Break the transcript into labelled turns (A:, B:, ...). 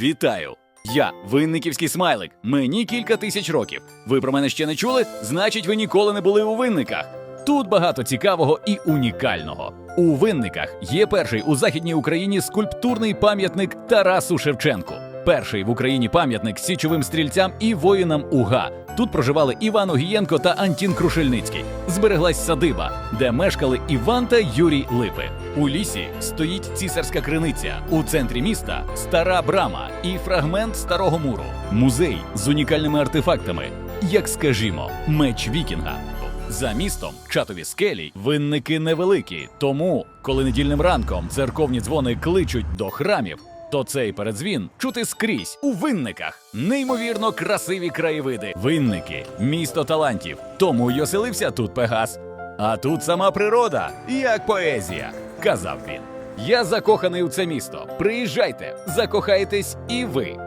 A: Вітаю! Я винниківський смайлик. Мені кілька тисяч років. Ви про мене ще не чули? Значить, ви ніколи не були у винниках. Тут багато цікавого і унікального. У винниках є перший у західній Україні скульптурний пам'ятник Тарасу Шевченку. Перший в Україні пам'ятник січовим стрільцям і воїнам УГА. Тут проживали Іван Огієнко та Антін Крушельницький. Збереглась садиба, де мешкали Іван та Юрій Липи. У лісі стоїть цісарська криниця. У центрі міста стара брама і фрагмент старого муру. Музей з унікальними артефактами, як скажімо, меч Вікінга. За містом чатові скелі винники невеликі. Тому, коли недільним ранком церковні дзвони кличуть до храмів, то цей передзвін чути скрізь у винниках. Неймовірно красиві краєвиди. Винники, місто талантів. Тому й оселився тут Пегас. А тут сама природа, як поезія, казав він. Я закоханий у це місто. Приїжджайте, закохаєтесь і ви.